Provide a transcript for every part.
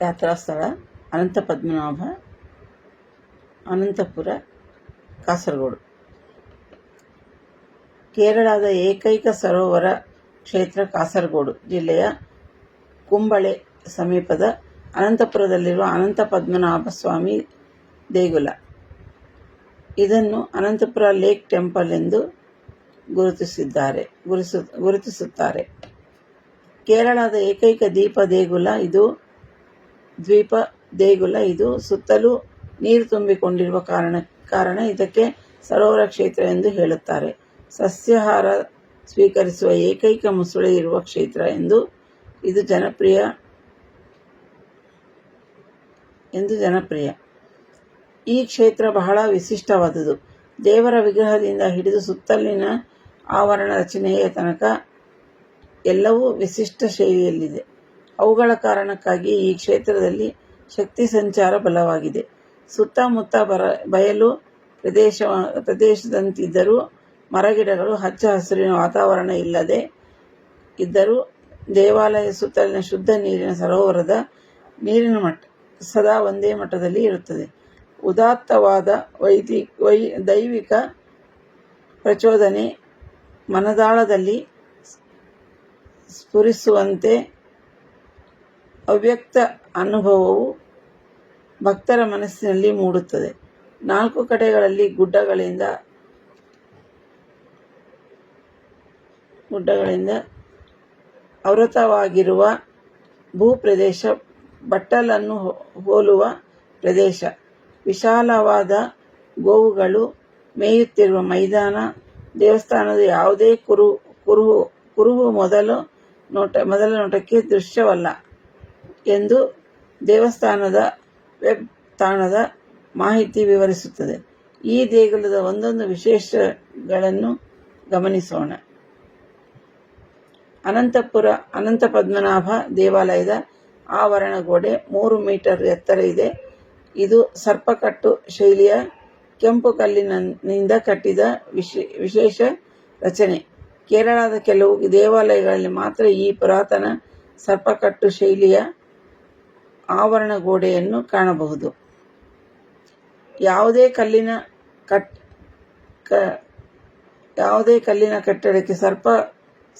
ಯಾತ್ರಾ ಸ್ಥಳ ಅನಂತ ಪದ್ಮನಾಭ ಅನಂತಪುರ, ಕಾಸರಗೋಡು. ಕೇರಳದ ಏಕೈಕ ಸರೋವರ ಕ್ಷೇತ್ರ ಕಾಸರಗೋಡು ಜಿಲ್ಲೆಯ ಕುಂಬಳೆ ಸಮೀಪದ ಅನಂತಪುರದಲ್ಲಿರುವ ಅನಂತ ಪದ್ಮನಾಭ ಸ್ವಾಮಿ ದೇಗುಲ. ಇದನ್ನು ಅನಂತಪುರ ಲೇಕ್ ಟೆಂಪಲ್ ಎಂದು ಗುರುತಿಸಿದ್ದಾರೆ ಗುರುಸು ಗುರುತಿಸುತ್ತಾರೆ. ಕೇರಳದ ಏಕೈಕ ದೀಪ ದೇಗುಲ ಇದು, ದ್ವೀಪ ದೇಗುಲ ಇದು. ಸುತ್ತಲೂ ನೀರು ತುಂಬಿಕೊಂಡಿರುವ ಕಾರಣ ಕಾರಣ ಇದಕ್ಕೆ ಸರೋವರ ಕ್ಷೇತ್ರ ಎಂದು ಹೇಳುತ್ತಾರೆ. ಸಸ್ಯಾಹಾರ ಸ್ವೀಕರಿಸುವ ಏಕೈಕ ಮುಸುಳೆ ಇರುವ ಕ್ಷೇತ್ರ ಎಂದು, ಇದು ಜನಪ್ರಿಯ, ಎಂದು ಜನಪ್ರಿಯ. ಈ ಕ್ಷೇತ್ರ ಬಹಳ ವಿಶಿಷ್ಟವಾದುದು. ದೇವರ ವಿಗ್ರಹದಿಂದ ಹಿಡಿದು ಸುತ್ತಲಿನ ಆವರಣ ರಚನೆಯ ತನಕ ಎಲ್ಲವೂ ವಿಶಿಷ್ಟ ಶೈಲಿಯಲ್ಲಿದೆ. ಅವುಗಳ ಕಾರಣಕ್ಕಾಗಿ ಈ ಕ್ಷೇತ್ರದಲ್ಲಿ ಶಕ್ತಿ ಸಂಚಾರ ಬಲವಾಗಿದೆ. ಸುತ್ತಮುತ್ತ ಬರ, ಬಯಲು ಪ್ರದೇಶ, ಪ್ರದೇಶದಂತಿದ್ದರೂ ಮರಗಿಡಗಳು ಹಚ್ಚ ಹಸಿರಿನ ವಾತಾವರಣ ಇಲ್ಲದೆ ಇದ್ದರೂ ದೇವಾಲಯ ಸುತ್ತಲಿನ ಶುದ್ಧ ನೀರಿನ ಸರೋವರದ ನೀರಿನ ಮಟ್ಟ ಸದಾ ಒಂದೇ ಮಟ್ಟದಲ್ಲಿ ಇರುತ್ತದೆ. ಉದಾತ್ತವಾದ ವೈದಿ ವೈ, ದೈವಿಕ ಪ್ರಚೋದನೆ ಮನದಾಳದಲ್ಲಿ ಸ್ಫುರಿಸುವಂತೆ ಅವ್ಯಕ್ತ ಅನುಭವವು ಭಕ್ತರ ಮನಸ್ಸಿನಲ್ಲಿ ಮೂಡುತ್ತದೆ. ನಾಲ್ಕು ಕಡೆಗಳಲ್ಲಿ ಗುಡ್ಡಗಳಿಂದ ಗುಡ್ಡಗಳಿಂದ ಆವೃತವಾಗಿರುವ ಭೂಪ್ರದೇಶ, ಬಟ್ಟಲನ್ನು ಹೋಲುವ ಪ್ರದೇಶ, ವಿಶಾಲವಾದ ಗೋವುಗಳು, ಮೇಯುತ್ತಿರುವ ಮೈದಾನ, ದೇವಸ್ಥಾನದ ಯಾವುದೇ ಕುರು, ಕುರುಹು ಕುರುಹು ಮೊದಲು ನೋಟ, ಮೊದಲ ನೋಟಕ್ಕೆ ದೃಶ್ಯವಲ್ಲ ಎಂದು ದೇವಸ್ಥಾನದ ವೆಬ್ ತಾಣದ ಮಾಹಿತಿ ವಿವರಿಸುತ್ತದೆ. ಈ ದೇಗುಲದ ಒಂದೊಂದು ವಿಶೇಷಗಳನ್ನು ಗಮನಿಸೋಣ. ಅನಂತಪುರ ಅನಂತ ಪದ್ಮನಾಭ ದೇವಾಲಯದ ಆವರಣ ಗೋಡೆ ಮೂರು ಮೀಟರ್ ಎತ್ತರ ಇದೆ. ಇದು ಸರ್ಪಕಟ್ಟು ಶೈಲಿಯ ಕೆಂಪು ಕಲ್ಲಿನಿಂದ ಕಟ್ಟಿದ ವಿಶೇಷ ರಚನೆ. ಕೇರಳದ ಕೆಲವು ದೇವಾಲಯಗಳಲ್ಲಿ ಮಾತ್ರ ಈ ಪುರಾತನ ಸರ್ಪಕಟ್ಟು ಶೈಲಿಯ ಆವರಣ ಗೋಡೆಯನ್ನು ಕಾಣಬಹುದು. ಯಾವುದೇ ಕಲ್ಲಿನ ಕಟ್ ಯಾವುದೇ ಕಲ್ಲಿನ ಕಟ್ಟಡಕ್ಕೆ ಸರ್ಪ,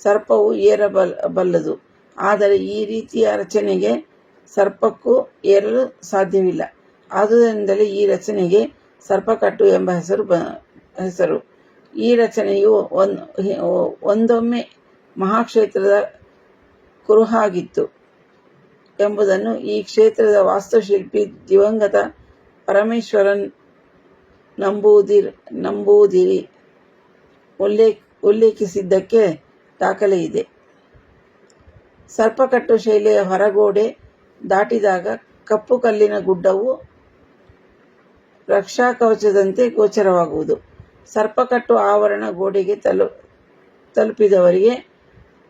ಸರ್ಪವು ಏರಬಲ್, ಬಲ್ಲದು. ಆದರೆ ಈ ರೀತಿಯ ರಚನೆಗೆ ಸರ್ಪಕ್ಕೂ ಏರಲು ಸಾಧ್ಯವಿಲ್ಲ. ಆದುದರಿಂದಲೇ ಈ ರಚನೆಗೆ ಸರ್ಪಕಟ್ಟು ಎಂಬ ಹೆಸರು ಬ, ಹೆಸರು. ಈ ರಚನೆಯು ಒಂದೊಮ್ಮೆ ಮಹಾಕ್ಷೇತ್ರದ ಕುರುಹಾಗಿತ್ತು ಎಂಬುದನ್ನು ಈ ಕ್ಷೇತ್ರದ ವಾಸ್ತುಶಿಲ್ಪಿ ದಿವಂಗತ ಪರಮೇಶ್ವರನ್ ನಂಬುವುದಿರ್, ನಂಬುವುದಿರಿ. ಉಲ್ಲೇಖ, ಉಲ್ಲೇಖಿಸಿದ್ದಕ್ಕೆ ದಾಖಲೆ ಇದೆ. ಸರ್ಪಕಟ್ಟು ಶೈಲಿಯ ಹೊರಗೋಡೆ ದಾಟಿದಾಗ ಕಪ್ಪು ಕಲ್ಲಿನ ಗುಡ್ಡವು ರಕ್ಷಾಕವಚದಂತೆ ಗೋಚರವಾಗುವುದು. ಸರ್ಪಕಟ್ಟು ಆವರಣ ಗೋಡೆಗೆ ತಲು, ತಲುಪಿದವರಿಗೆ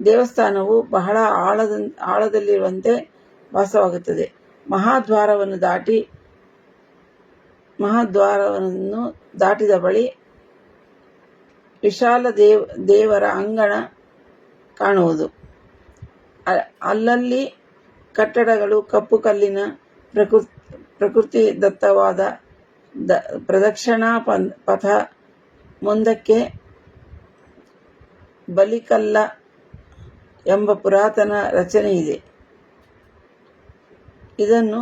ದೇವಸ್ಥಾನವು ಬಹಳ ಆಳದ, ಆಳದಲ್ಲಿರುವಂತೆ ವಾಸವಾಗುತ್ತದೆ. ಮಹಾದ್ವಾರವನ್ನು ದಾಟಿ, ಮಹಾದ್ವಾರವನ್ನು ದಾಟಿದ ಬಳಿ ವಿಶಾಲ ದೇವ್, ದೇವರ ಅಂಗಣ ಕಾಣುವುದು. ಅಲ್ಲಲ್ಲಿ ಕಟ್ಟಡಗಳು, ಕಪ್ಪು ಕಲ್ಲಿನ ಪ್ರಕೃತಿ ದತ್ತವಾದ ದ, ಪ್ರದಕ್ಷಿಣಾ ಪಥ ಮುಂದಕ್ಕೆ ಬಲಿಕಲ್ಲ ಎಂಬ ಪುರಾತನ ರಚನೆ ಇದೆ. ಇದನ್ನು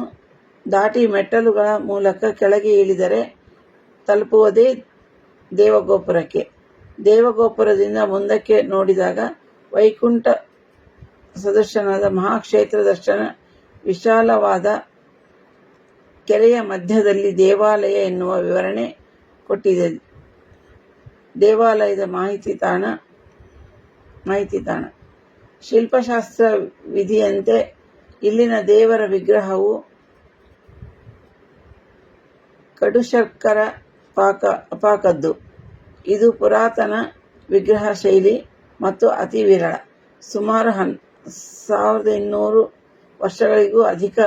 ದಾಟಿ ಮೆಟ್ಟಲುಗಳ ಮೂಲಕ ಕೆಳಗೆ ಇಳಿದರೆ ತಲುಪುವುದೇ ದೇವಗೋಪುರಕ್ಕೆ. ದೇವಗೋಪುರದಿಂದ ಮುಂದಕ್ಕೆ ನೋಡಿದಾಗ ವೈಕುಂಠ ಸದರ್ಶನದ ಮಹಾಕ್ಷೇತ್ರ ದರ್ಶನ ವಿಶಾಲವಾದ ಕೆರೆಯ ಮಧ್ಯದಲ್ಲಿ ದೇವಾಲಯ ಎನ್ನುವ ವಿವರಣೆ ಕೊಟ್ಟಿದೆ. ದೇವಾಲಯದ ಮಾಹಿತಿ ತಾಣ ಮಾಹಿತಿ ತಾಣ. ಶಿಲ್ಪಶಾಸ್ತ್ರ ವಿಧಿಯಂತೆ ಇಲ್ಲಿನ ದೇವರ ವಿಗ್ರಹವು ಕಡುಶರ್ಕರ ಪಾಕ, ಪಾಕದ್ದು. ಇದು ಪುರಾತನ ವಿಗ್ರಹ ಶೈಲಿ ಮತ್ತು ಅತಿ ವಿರಳ. ಸುಮಾರು ಹನ್, ಸಾವಿರದ ಇನ್ನೂರು ವರ್ಷಗಳಿಗೂ ಅಧಿಕ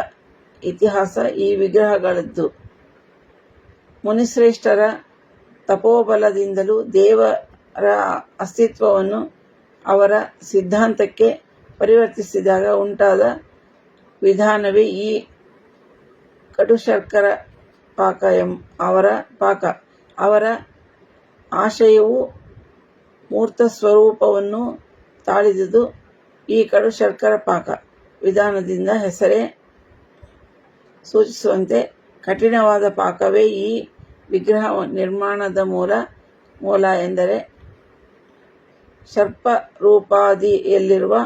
ಇತಿಹಾಸ ಈ ವಿಗ್ರಹಗಳದ್ದು. ಮುನಿಶ್ರೇಷ್ಠರ ತಪೋಬಲದಿಂದಲೂ ದೇವರ ಅಸ್ತಿತ್ವವನ್ನು ಅವರ ಸಿದ್ಧಾಂತಕ್ಕೆ ಪರಿವರ್ತಿಸಿದಾಗ ಉಂಟಾದ ವಿಧಾನವೇ ಈ ಕಡುಶರ್ಕರ ಪಾಕ ಎಂ, ಅವರ ಪಾಕ. ಅವರ ಆಶಯವು ಮೂರ್ತ ಸ್ವರೂಪವನ್ನು ತಾಳಿದುದು ಈ ಕಡುಶರ್ಕರ ಪಾಕ. ವಿಧಾನದಿಂದ ಹೆಸರೇ ಸೂಚಿಸುವಂತೆ ಕಠಿಣವಾದ ಪಾಕವೇ ಈ ವಿಗ್ರಹ ನಿರ್ಮಾಣದ ಮೂಲ ಮೂಲ ಎಂದರೆ ಸರ್ಪರೂಪಾದಿಯಲ್ಲಿರುವ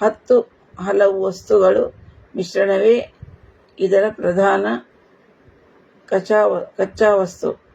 ಹತ್ತು ಹಲವು ವಸ್ತುಗಳು ಮಿಶ್ರಣವೇ ಇದರ ಪ್ರಧಾನ ಕಚ್ಚಾವಸ್ತು.